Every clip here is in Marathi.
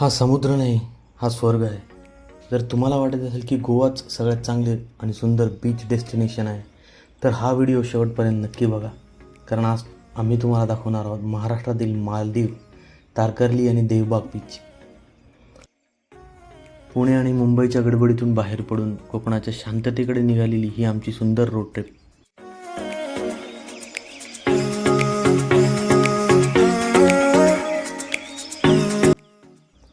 हा समुद्र नाही हा स्वर्ग आहे. जर तुम्हाला वाटत असेल की गोवाच सगळ्यात चांगले आणि सुंदर बीच डेस्टिनेशन आहे तर हा व्हिडिओ शेवटपर्यंत नक्की बघा. कारण आज आम्ही तुम्हाला दाखवणार आहोत महाराष्ट्रातील मालदीव तारकर्ली आणि देवबाग बीच पुणे आणि मुंबईच्या गडबडीतून बाहेर पडून कोकणाच्या शांततेकडे निघालेली ही आमची सुंदर रोड ट्रिप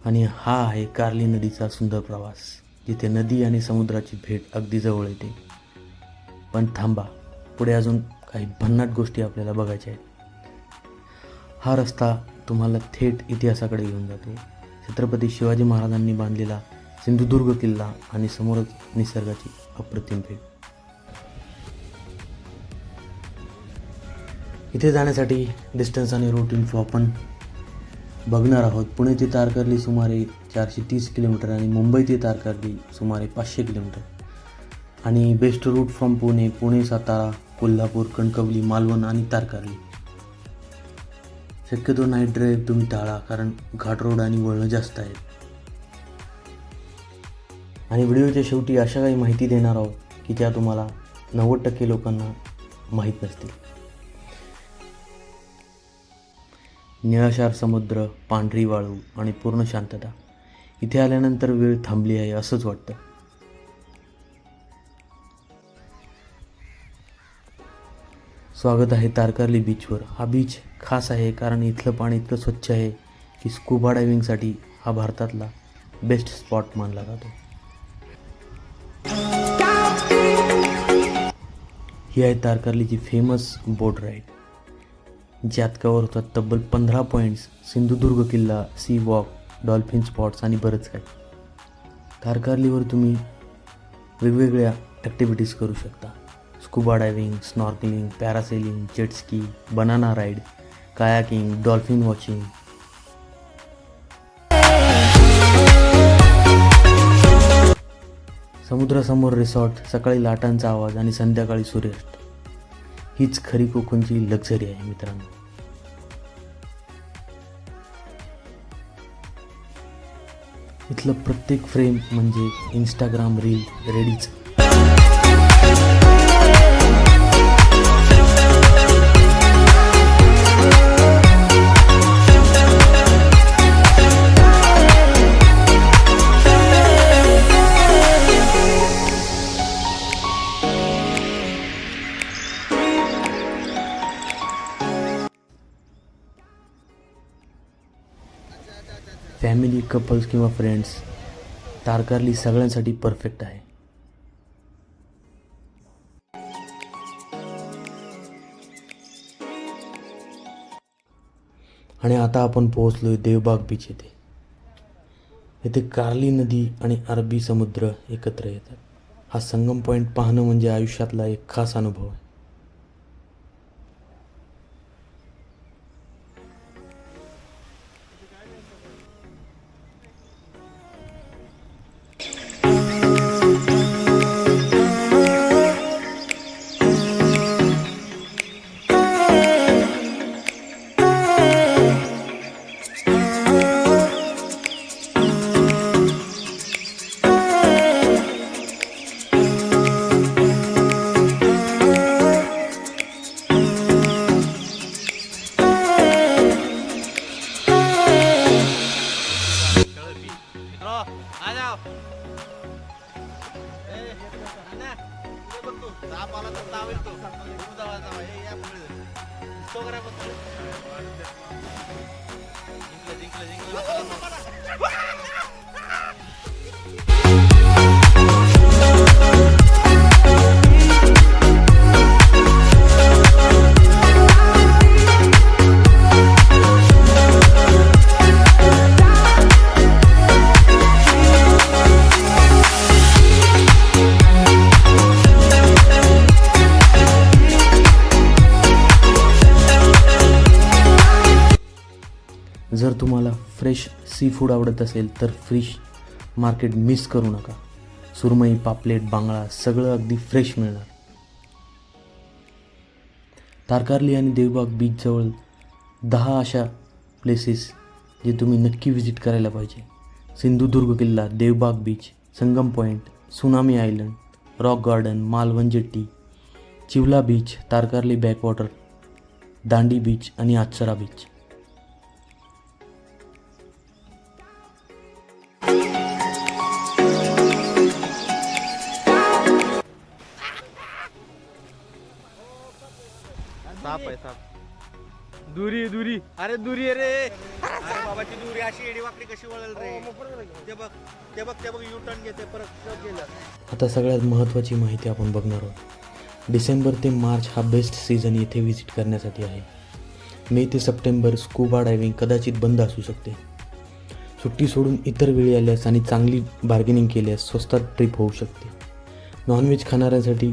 आणि हा आहे कार्ली नदीचा सुंदर प्रवास जिथे नदी आणि समुद्राची भेट अगदी जवळ येते. पण थांबा पुढे अजून काही भन्नाट गोष्टी आपल्याला बघायच्या आहेत. हा रस्ता तुम्हाला थेट इतिहासाकडे घेऊन जातो. छत्रपती शिवाजी महाराजांनी बांधलेला सिंधुदुर्ग किल्ला आणि समोरच निसर्गाची अप्रतिम भेट. इथे जाण्यासाठी डिस्टन्स आणि रूट इन्फो आपण बघणार आहोत. पुणे ते तारकर्ली सुमारे चारशे तीस किलोमीटर आणि मुंबई ते तारकर्ली सुमारे पाचशे किलोमीटर. आणि best route from Pune Pune Satara Kolhapur Kankavli Malvan आणि तारकर्ली. शक्यतो नाईट ड्राईव्ह तुम्ही टाळा कारण घाट रोड आणि वळणं जास्त आहेत. आणि व्हिडिओच्या शेवटी अशा काही माहिती देणार आहोत की त्या तुम्हाला नव्वद टक्के लोकांना माहीत नसतील. निळाशार समुद्र पांढरी वाळू आणि पूर्ण शांतता. इथे आल्यानंतर वेळ थांबली आहे असंच वाटतं. स्वागत आहे तारकर्ली बीचवर. हा बीच खास आहे कारण इथलं पाणी इतकं स्वच्छ आहे की स्कूबा डायव्हिंगसाठी हा भारतातला बेस्ट स्पॉट मानला जातो. ही आहे तारकर्लीची फेमस बोट राईड. ज्यात कवर होतात तब्बल पंधरा पॉईंट्स सिंधुदुर्ग किल्ला सी वॉक डॉल्फिन स्पॉट्स आणि बरंच काही. तारकर्लीवर तुम्ही वेगवेगळ्या ॲक्टिव्हिटीज करू शकता. Scuba diving snorkelling parasailing jet ski banana ride kayaking dolphin watching समुद्रासमोर resort सकाळी लाटांचा आवाज आणि संध्याकाळी सूर्यास्त. हीच खरी कोकणची लक्झरी आहे मित्रांनो. इथलं प्रत्येक फ्रेम म्हणजे इंस्टाग्राम रील रेडीच फॅमिली कपल्स किंवा फ्रेंड्स तारकारली सगळ्यांसाठी परफेक्ट आहे. आणि आता आपण पोहोचलोय देवबाग बीच येथे. येथे कार्ली नदी आणि अरबी समुद्र एकत्र येतात. हा संगम पॉईंट पाहणं म्हणजे आयुष्यातला एक खास अनुभव आहे. आ आला तर जावा, जावा. या पुढे. जिंकलं, जिंकलं, जिंकलं. फ्रेश सी फूड आवडत असेल तर फिश मार्केट मिस करू नका. सुरमई पापलेट बांगडा सगळं अगदी फ्रेश मिळणार. तारकारली आणि देवबाग बीचजवळ दहा अशा प्लेसेस जे तुम्ही नक्की व्हिजिट करायला पाहिजे. सिंधुदुर्ग किल्ला Devbag beach Sangam point tsunami island rock garden Malvan jetty Chivla beach Tarkarli backwater Dandi beach आणि आचरा बीच साप आहे साप. दुरी दुरी. अरे दुरी रे. अरे बाबाची दुरी अशी एडी वाकडी कशी वळेल रे. ते बघ ते बघ ते बघ यू टर्न घेते परत परत गेलं आता सगळ्यात महत्त्वाची माहिती आपण बघणार आहोत. डिसेंबर ते मार्च हा बेस्ट सीझन येथे व्हिजिट करण्यासाठी आहे. मे ते सप्टेंबर स्कूबा डायव्हिंग कदाचित बंद असू शकते. सुट्टी सोडून इतर वेळी आल्यास आणि चांगली बार्गेनिंग केल्यास स्वस्तात ट्रिप होऊ शकते. नॉनव्हेज खाणाऱ्यांसाठी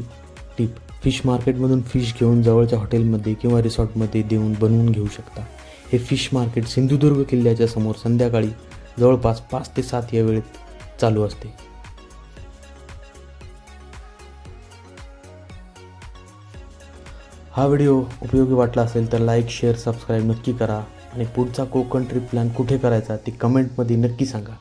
टिप फिश मार्केटमधून फिश घेऊन जवळच्या हॉटेलमध्ये किंवा रिसॉर्टमध्ये देऊन बनवून घेऊ शकता. हे फिश मार्केट सिंधुदुर्ग किल्ल्याच्या समोर संध्याकाळी जवळपास पाच ते सात या वेळेत चालू असते. हा व्हिडिओ उपयोगी वाटला असेल तर लाईक शेअर सबस्क्राईब नक्की करा आणि पुढचा कोकण ट्रिप प्लॅन कुठे करायचा ते कमेंटमध्ये नक्की सांगा.